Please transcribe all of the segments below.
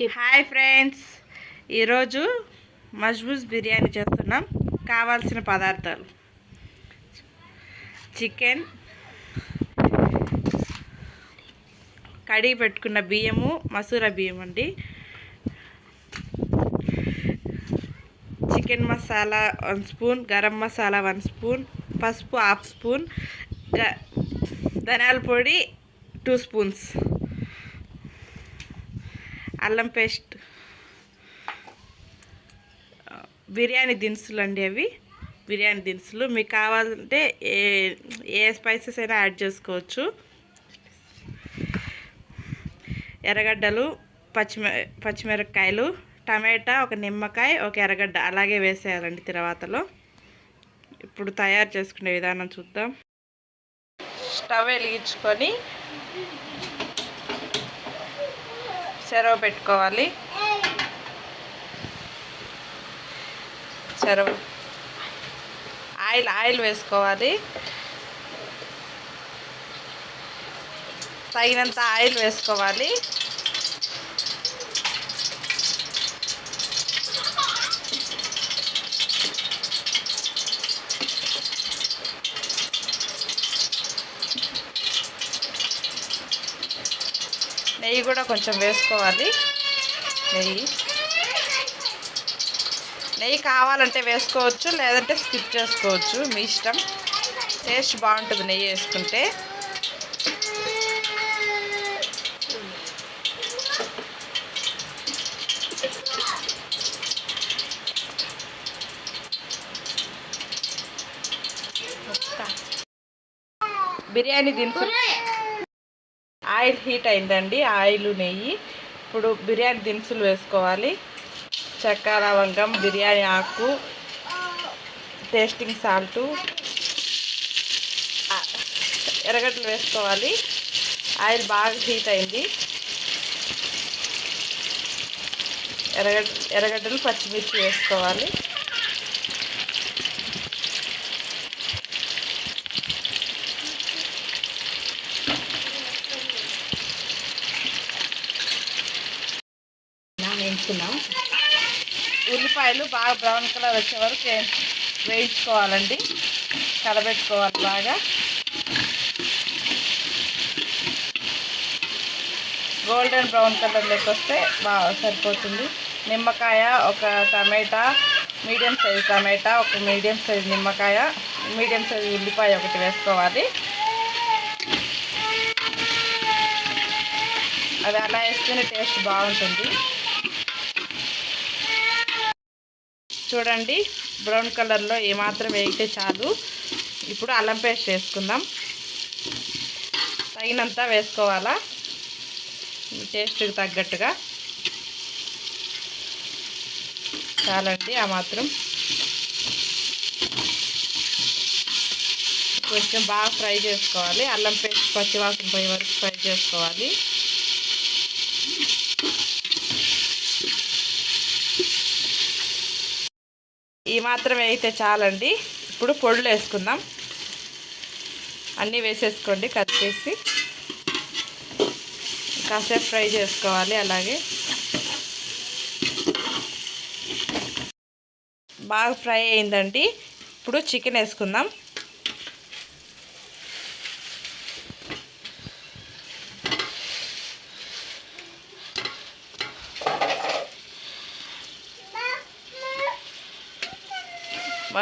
Hi friends. ఈరోజు మజ్బూజ్ బిర్యానీ చేస్తున్నాం. కావాల్సిన పదార్థాలు. చికెన్ కడిగి పెట్టుకున్న బియ్యము మసూర బియ్యం అండి. Chicken masala one spoon garam masala one spoon పసుపు హాఫ్ స్పూన్ ధనియాల పొడి టూ స్పూన్స్. అల్లం పేస్ట్. బిర్యానీ దినుసులు అండి అవి. బిర్యానీ దినుసులు. మీకు కావాలంటే ఏ ఏ స్పైసెస్ అయినా యాడ్ చేసుకోవచ్చు. ఎర్రగడ్డలు పచ్చిమి పచ్చిమిరపకాయలు టమాటా ఒక నిమ్మకాయ ఒక ఎర్రగడ్డ అలాగే వేసేయాలండి తర్వాతలో. ఇప్పుడు తయారు చేసుకునే విధానం చూద్దాం. స్టవ్ వెలిగించుకొని చెరవ పెట్టుకోవాలి. చెరవ. ఆయిల్ ఆయిల్ వేసుకోవాలి. తగినంత ఆయిల్ వేసుకోవాలి. నెయ్యి కూడా కొంచెం వేసుకోవాలి. నెయ్యి. నెయ్యి కావాలంటే వేసుకోవచ్చు లేదంటే స్కిప్ చేసుకోవచ్చు. మీ ఇష్టం. టేస్ట్ బాగుంటుంది నెయ్యి వేసుకుంటే. బిర్యానీ దినుసులు ఆయిల్ హీట్ అయిందండి ఆయిల్ నెయ్యి. ఇప్పుడు బిర్యానీ దినుసులు వేసుకోవాలి. చెక్క లవంగం బిర్యానీ ఆకు టేస్టింగ్ సాల్టు ఎర్రగడ్డలు వేసుకోవాలి. ఆయిల్ బాగా హీట్ అయింది. ఎరగడ్ ఎరగడ్డలు పచ్చిమిర్చి వేసుకోవాలి. ఉల్లిపాయలు బాగా బ్రౌన్ కలర్ వచ్చే వరకు వేయించుకోవాలండి. కలబెట్టుకోవాలి బాగా. గోల్డెన్ బ్రౌన్ కలర్ లెక్క వస్తే బాగా సరిపోతుంది. నిమ్మకాయ ఒక టమాటా మీడియం సైజ్ టమాటా ఒక మీడియం సైజ్ నిమ్మకాయ మీడియం సైజ్ ఉల్లిపాయ ఒకటి వేసుకోవాలి. అది అలా వేసుకునే టేస్ట్ బాగుంటుంది. చూడండి బ్రౌన్ కలర్లో ఏమాత్రం వేగితే చాలు. ఇప్పుడు అల్లం పేస్ట్ వేసుకుందాం. తగినంత వేసుకోవాలా? టేస్ట్కి తగ్గట్టుగా. చాలండి ఆ మాత్రం. కొంచెం బాగా ఫ్రై చేసుకోవాలి. అల్లం పేస్ట్ పచ్చివాసన పోయే వరకు ఫ్రై చేసుకోవాలి. మాత్రమే అయితే చాలండి. ఇప్పుడు పొడులు వేసుకుందాం. అన్నీ వేసేసుకోండి కట్ చేసి. కాసేపు ఫ్రై చేసుకోవాలి అలాగే. బాగా ఫ్రై అయిందండి. ఇప్పుడు చికెన్ వేసుకుందాం.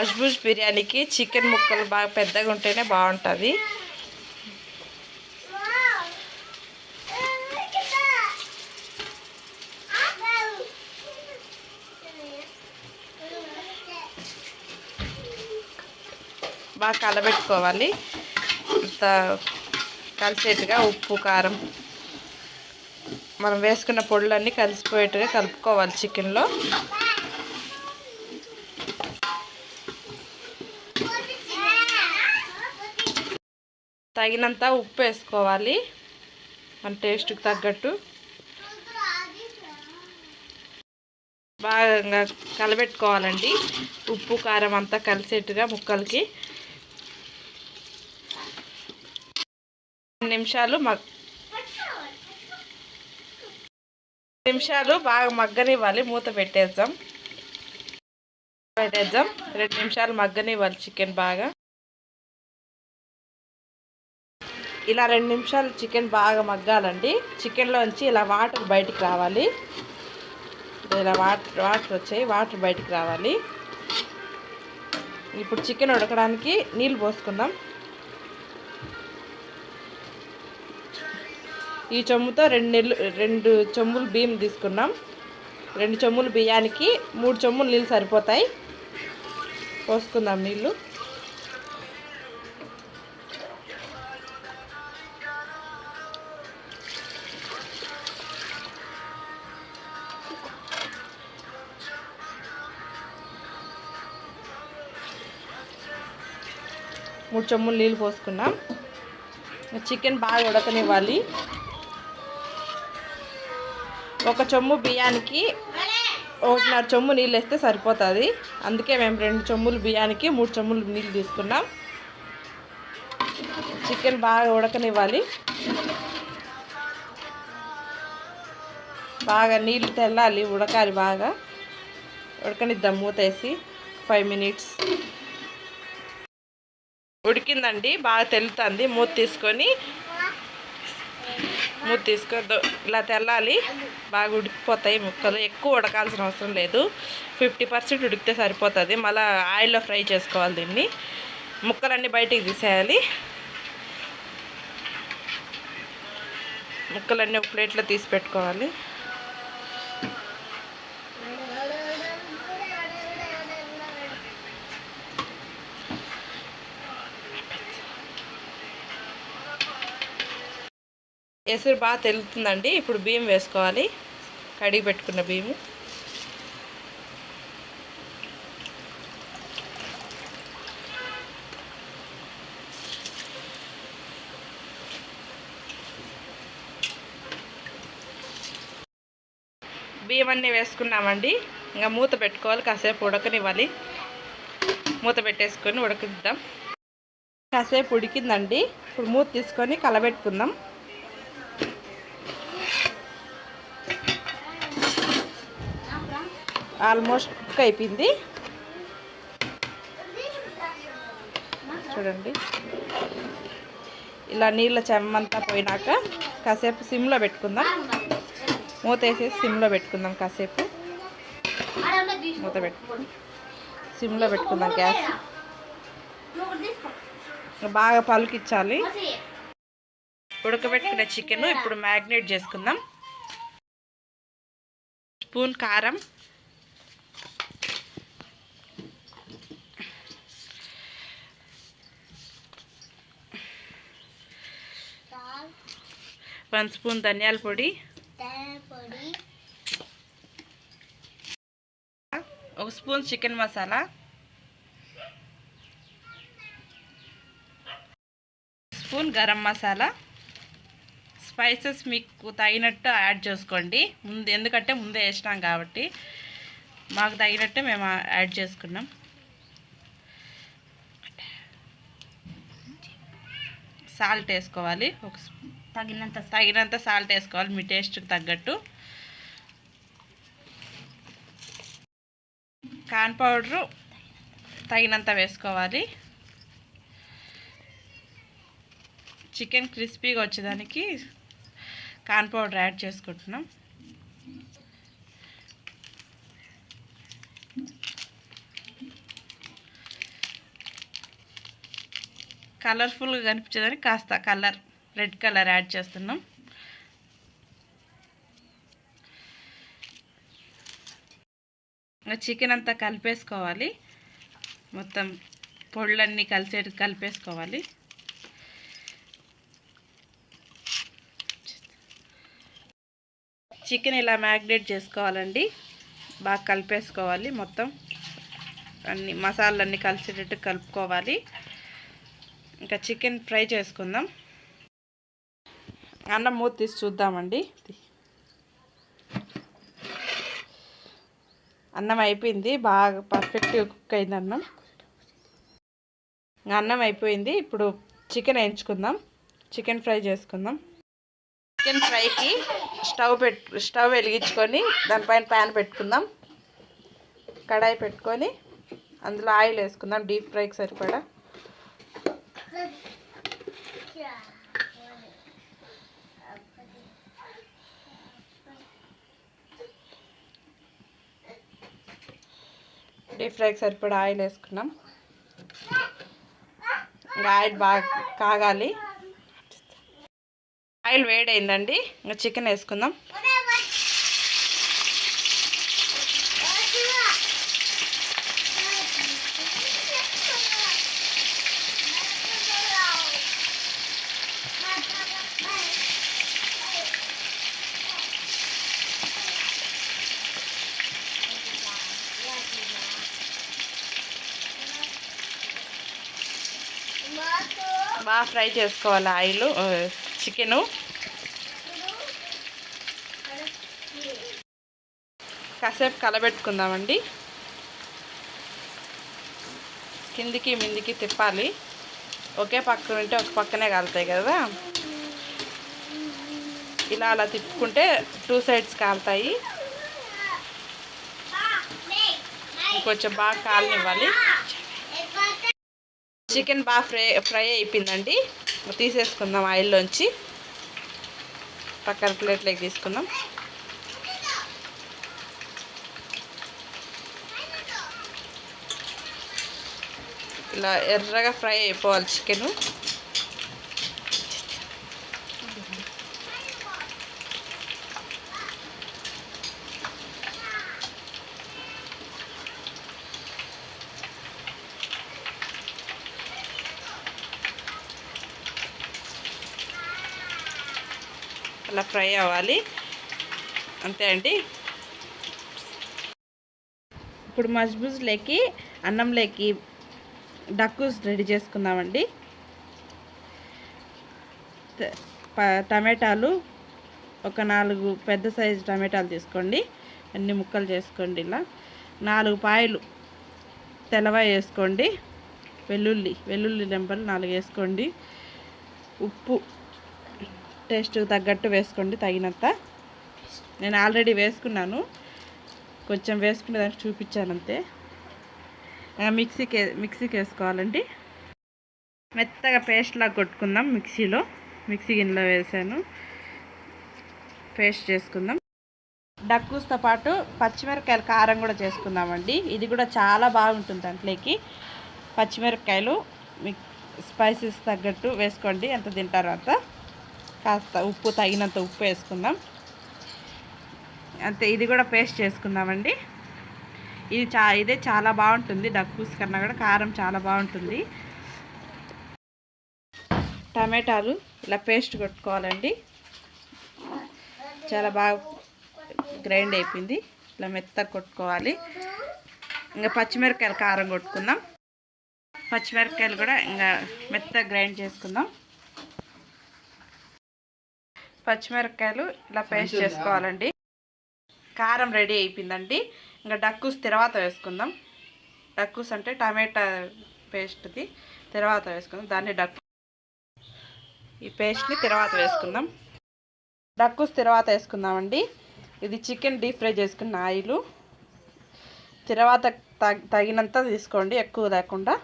మజ్బూజ్ బిర్యానీకి చికెన్ ముక్కలు బాగా పెద్దగా ఉంటేనే బాగుంటుంది. బాగా కలబెట్టుకోవాలి. అంత కలిసేట్టుగా ఉప్పు కారం. మనం వేసుకున్న పొడులన్నీ కలిసిపోయేట్టుగా కలుపుకోవాలి చికెన్లో. తగినంత ఉప్పు వేసుకోవాలి. మన టేస్ట్కి తగ్గట్టు. బాగా కలబెట్టుకోవాలండి. ఉప్పు కారం అంతా కలిసేట్టుగా ముక్కలకి. నిమిషాలు మగ్ నిమిషాలు బాగా మగ్గనివ్వాలి. మూత పెట్టేద్దాం. పెట్టేద్దాం. రెండు నిమిషాలు మగ్గనివ్వాలి చికెన్ బాగా. ఇలా రెండు నిమిషాలు చికెన్ బాగా మగ్గాలండి. చికెన్లోంచి ఇలా వాటర్ బయటికి రావాలి. ఇలా వాటర్ వాటర్ వచ్చాయి వాటర్ బయటికి రావాలి. ఇప్పుడు చికెన్ ఉడకడానికి నీళ్ళు పోసుకుందాం. ఈ చెమ్ముతో రెండు నెల్లు రెండు చెమ్ములు బియ్యం తీసుకున్నాం. రెండు చెమ్ములు బియ్యానికి మూడు చెమ్ములు నీళ్ళు సరిపోతాయి. పోసుకుందాం నీళ్ళు. మూడు చెమ్ములు నీళ్ళు పోసుకున్నాం. చికెన్ బాగా ఉడకనివ్వాలి. ఒక చెమ్ము బియ్యానికి ఒకటిన్నర చెమ్ము నీళ్ళు వేస్తే సరిపోతుంది. అందుకే మేము రెండు చెమ్ములు బియ్యానికి మూడు చెమ్ములు నీళ్ళు తీసుకున్నాం. చికెన్ బాగా ఉడకనివ్వాలి. బాగా నీళ్ళు తెల్లాలి ఉడకాలి బాగా. ఉడకనిద్దాం మూతేసి ఫైవ్ మినిట్స్. ఉడికిందండి బాగా తెలుతుంది మూత తీసుకొని మూత తీసుకొని ఇలా తెల్లాలి. బాగా ఉడికిపోతాయి ముక్కలు. ఎక్కువ ఉడకాల్సిన అవసరం లేదు. ఫిఫ్టీ పర్సెంట్ ఉడికితే సరిపోతుంది. మళ్ళీ ఆయిల్లో ఫ్రై చేసుకోవాలి దీన్ని. ముక్కలన్నీ బయటికి తీసేయాలి. ముక్కలన్నీ ఒక ప్లేట్లో తీసి పెట్టుకోవాలి. ఎసురు బాగా తెలుతుందండి. ఇప్పుడు బియ్యం వేసుకోవాలి. కడిగి పెట్టుకున్న బియ్యము. బియ్యం అన్నీ వేసుకున్నామండి. ఇంకా మూత పెట్టుకోవాలి. కాసేపు ఉడకనివ్వాలి. మూత పెట్టేసుకొని ఉడకిద్దాం. కాసేపు ఉడికిందండి. ఇప్పుడు మూత తీసుకొని కలబెట్టుకుందాం. ఆల్మోస్ట్ కుక్ అయిపోయింది. చూడండి. ఇలా నీళ్ళ చెమ్మంతా పోయినాక కాసేపు సిమ్లో పెట్టుకుందాం. మూత వేసేసి సిమ్లో పెట్టుకుందాం కాసేపు. మూత పెట్టుకుందాం. సిమ్లో పెట్టుకుందాం గ్యాస్. బాగా పలుకిచ్చాలి. ఉడకబెట్టుకున్న చికెన్ ఇప్పుడు మ్యాగ్నేట్ చేసుకుందాం. స్పూన్ కారం. వన్ స్పూన్ ధనియాల పొడి. ఒక spoon chicken masala. Spoon garam masala. Spices మీకు తగినట్టు యాడ్ చేసుకోండి. ముందు ఎందుకంటే ముందే వేసినాం కాబట్టి మాకు తగినట్టు మేము యాడ్ చేసుకున్నాం. సాల్ట్ వేసుకోవాలి. ఒక తగినంత తగినంత సాల్ట్ వేసుకోవాలి. మీ టేస్ట్కి తగ్గట్టు. కాన్ పౌడరు తగినంత వేసుకోవాలి. చికెన్ క్రిస్పీగా వచ్చేదానికి కాన్ పౌడర్ యాడ్ చేసుకుంటున్నాం. కలర్ఫుల్గా కనిపించేదని కాస్త కలర్ రెడ్ కలర్ యాడ్ చేస్తున్నాం. చికెన్ అంతా కలిపేసుకోవాలి. మొత్తం పొళ్ళన్నీ కలిసేటి కలిపేసుకోవాలి. చికెన్ ఇలా మ్యాగ్నేట్ చేసుకోవాలండి. బాగా కలిపేసుకోవాలి మొత్తం. అన్ని మసాలన్నీ కలిసేటట్టు కలుపుకోవాలి. ఇంకా చికెన్ ఫ్రై చేసుకుందాం. అన్నం మూత తీసి చూద్దామండి. అన్నం అయిపోయింది. బాగా పర్ఫెక్ట్గా కుక్ అయింది అన్నం. అన్నం అయిపోయింది. ఇప్పుడు చికెన్ వేయించుకుందాం. చికెన్ ఫ్రై చేసుకుందాం. చికెన్ ఫ్రైకి స్టవ్ పెట్టు స్టవ్ వెలిగించుకొని దానిపైన ప్యాన్ పెట్టుకుందాం. కడాయి పెట్టుకొని అందులో ఆయిల్ వేసుకుందాం. డీప్ ఫ్రైకి సరిపడా. డీప్ ఫ్రైకి సరిపడా ఆయిల్ వేసుకున్నాం. ఇంకా ఆయిల్ బాగా కాగాలి. ఆయిల్ వేడైందండి. ఇంకా చికెన్ వేసుకుందాం. ఫ్రై చేసుకోవాలి? Oil chicken. కాసేపు కలబెట్టుకుందామండి. కిందికి మిందికి తిప్పాలి. ఒకే పక్కన ఉంటే ఒక పక్కనే కాలుతాయి కదా. ఇలా అలా తిప్పుకుంటే టూ సైడ్స్ కాలుతాయి. కొంచెం బాగా కాలనివ్వాలి. చికెన్ బాగా ఫ్రై ఫ్రై అయిపోయిందండి. తీసేసుకుందాం ఆయిల్లోంచి. పక్కన ప్లేట్లోకి తీసుకుందాం. ఇలా ఎర్రగా ఫ్రై అయిపోవాలి చికెను అలా ఫ్రై అవ్వాలి. అంతే అండి. ఇప్పుడు మజ్బూజ్లోకి అన్నంలోకి డక్కుస్ రెడీ చేసుకుందామండి. టమాటాలు ఒక నాలుగు పెద్ద సైజు టమాటాలు తీసుకోండి. అన్ని ముక్కలు చేసుకోండి ఇలా. నాలుగు పాయలు తెలవా వేసుకోండి. వెల్లుల్లి వెల్లుల్లి లెంపలు నాలుగు వేసుకోండి. ఉప్పు టేస్ట్ తగ్గట్టు వేసుకోండి తగినంత. నేను ఆల్రెడీ వేసుకున్నాను. కొంచెం వేసుకునే దానికి చూపించాను అంతే. మిక్సీకి మిక్సీకి వేసుకోవాలండి. మెత్తగా పేస్ట్లా కొట్టుకుందాం మిక్సీలో. మిక్సీ గిన్నెలో వేసాను. పేస్ట్ చేసుకుందాం. డక్కూస్తో పాటు పచ్చిమిరపకాయలు కారం కూడా చేసుకుందామండి. ఇది కూడా చాలా బాగుంటుంది దాంట్లోకి. పచ్చిమిరపకాయలు మిక్ స్పైసెస్ తగ్గట్టు వేసుకోండి. ఎంత తింటారో అంత. కాస్త ఉప్పు తగినంత ఉప్పు వేసుకుందాం. అంతే ఇది కూడా పేస్ట్ చేసుకుందామండి. ఇది చా ఇదే చాలా బాగుంటుంది. డక్కూస్ కన్నా కూడా కారం చాలా బాగుంటుంది. టమాటాలు ఇలా పేస్ట్ కొట్టుకోవాలండి. చాలా బాగా గ్రైండ్ అయిపోయింది. ఇలా మెత్త కొట్టుకోవాలి. ఇంకా పచ్చిమిరపకాయలు కారం కొట్టుకుందాం. పచ్చిమిరపకాయలు కూడా ఇంకా మెత్తగా గ్రైండ్ చేసుకుందాం. పచ్చిమిరపకాయలు ఇలా పేస్ట్ చేసుకోవాలండి. కారం రెడీ అయిపోయిందండి. ఇంకా డక్కూస్ తర్వాత వేసుకుందాం. డక్కూస్ అంటే టమాటా పేస్ట్ది తర్వాత వేసుకుందాం. దాన్ని డక్కు ఈ పేస్ట్ని తర్వాత వేసుకుందాం. డక్కూస్ తర్వాత వేసుకుందామండి. ఇది చికెన్ డీప్ ఫ్రై చేసుకున్న ఆయిల్. తర్వాత తగ్- తగినంత తీసుకోండి ఎక్కువ లేకుండా.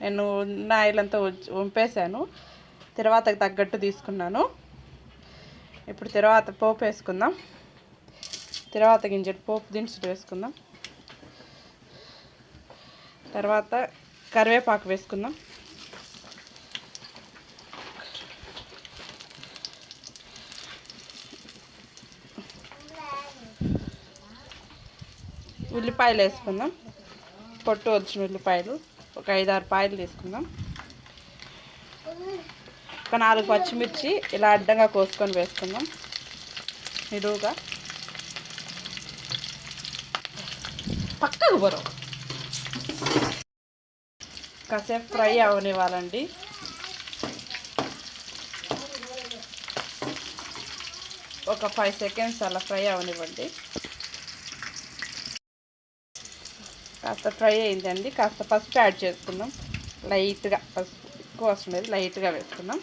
నేను ఉన్న ఆయిల్ అంతా వంపేశాను. తర్వాత తగ్గట్టు తీసుకున్నాను. ఇప్పుడు తర్వాత పోపు వేసుకుందాం. తర్వాత గింజలు పోపు దినుసులు వేసుకుందాం. తర్వాత కరివేపాకు వేసుకుందాం. ఉల్లిపాయలు వేసుకుందాం. పొట్టు వచ్చిన ఉల్లిపాయలు. ఒక ఐదు ఆరు పాయలు తీసుకుందాం ఒక నాలుగు పచ్చిమిర్చి ఇలా అడ్డంగా కోసుకొని వేసుకుందాం. నిలువుగా. పక్కకు బరో కాసేపు ఫ్రై అవనివ్వాలండి. ఒక ఫైవ్ సెకండ్స్ అలా ఫ్రై అవనివ్వండి. కాస్త ఫ్రై అయిందండి. కాస్త పసుపు యాడ్ చేసుకుందాం. లైట్గా పసుపు ఎక్కువ అవసరం లైట్గా వేసుకుందాం.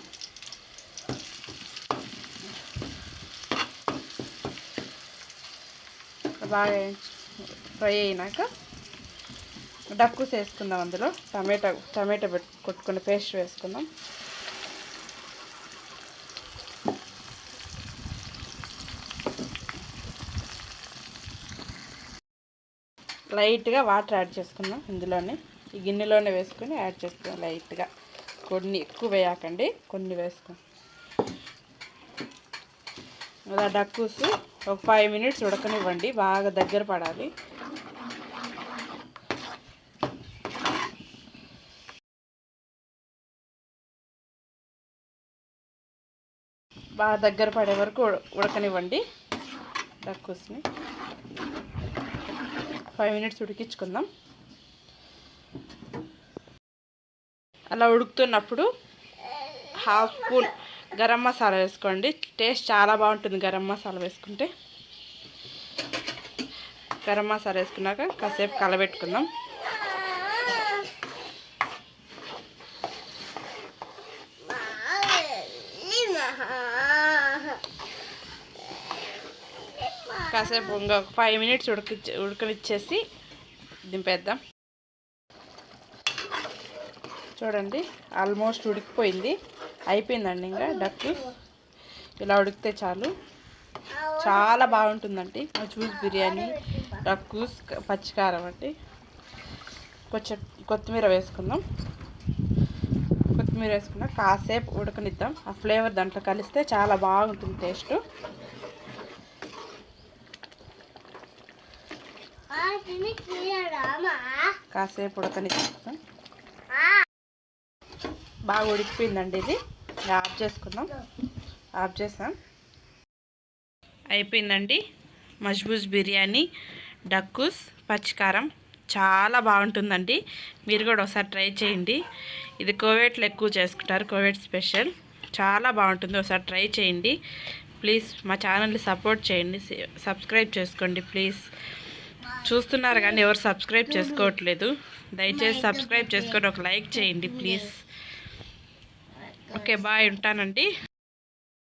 బాగా ఫ్రై అయినాక డక్కుస్ వేసుకుందాం అందులో. టమాటా టమాటా పెట్టు కొట్టుకున్న పేస్ట్ వేసుకుందాం. లైట్గా వాటర్ యాడ్ చేసుకుందాం ఇందులోనే. ఈ గిన్నెలోనే వేసుకొని యాడ్ చేసుకుందాం లైట్గా. కొన్ని ఎక్కువ వేయకండి కొన్ని వేసుకుందాం అలా డక్కుసు ఒక ఫైవ్ మినిట్స్ ఉడకనివ్వండి బాగా దగ్గర పడాలి. బాగా దగ్గర పడే వరకు ఉడకనివ్వండి. డక్కూస్ని ఫైవ్ మినిట్స్ ఉడికించుకుందాం. అలా ఉడుకుతున్నప్పుడు హాఫ్ స్పూన్ గరం మసాలా వేసుకోండి. టేస్ట్ చాలా బాగుంటుంది గరం మసాలా వేసుకుంటే. గరం మసాలా వేసుకున్నాక కాసేపు కలబెట్టుకుందాం. కాసేపు ఇంకా ఫైవ్ మినిట్స్ ఉడకి ఉడకనిచ్చేసి దింపేద్దాం. చూడండి ఆల్మోస్ట్ ఉడికిపోయింది. అయిపోయిందండి ఇంకా డక్కు ఇలా ఉడికితే చాలు. చాలా బాగుంటుందండి. చూస్ బిర్యానీ డక్కూస్ పచ్చికారం అండి. కొంచెం కొత్తిమీర వేసుకుందాం. కొత్తిమీర వేసుకున్నా కాసేపు ఉడకనిద్దాం. ఆ ఫ్లేవర్ దాంట్లో కలిస్తే చాలా బాగుంటుంది టేస్ట్. కాసేపు ఉడకనిద్దాం. బాగా ఉడికిపోయిందండి ఇది. ఆఫ్ చేసుకుందాం. ఆఫ్ చేసాం. అయిపోయిందండి. మజ్బూజ్ బిర్యానీ డక్కుస్ పచ్చికారం చాలా బాగుంటుందండి. మీరు కూడా ఒకసారి ట్రై చేయండి. ఇది కోవిడ్లో ఎక్కువ చేసుకుంటారు కోవిడ్ స్పెషల్. చాలా బాగుంటుంది. ఒకసారి ట్రై చేయండి. ప్లీజ్ మా ఛానల్ని సపోర్ట్ చేయండి. సబ్స్క్రైబ్ చేసుకోండి ప్లీజ్. చూస్తున్నారు కానీ ఎవరు సబ్స్క్రైబ్ చేసుకోవట్లేదు. దయచేసి సబ్స్క్రైబ్ చేసుకొని ఒక లైక్ చేయండి ప్లీజ్. ఓకే బాయ్ ఉంటానండి.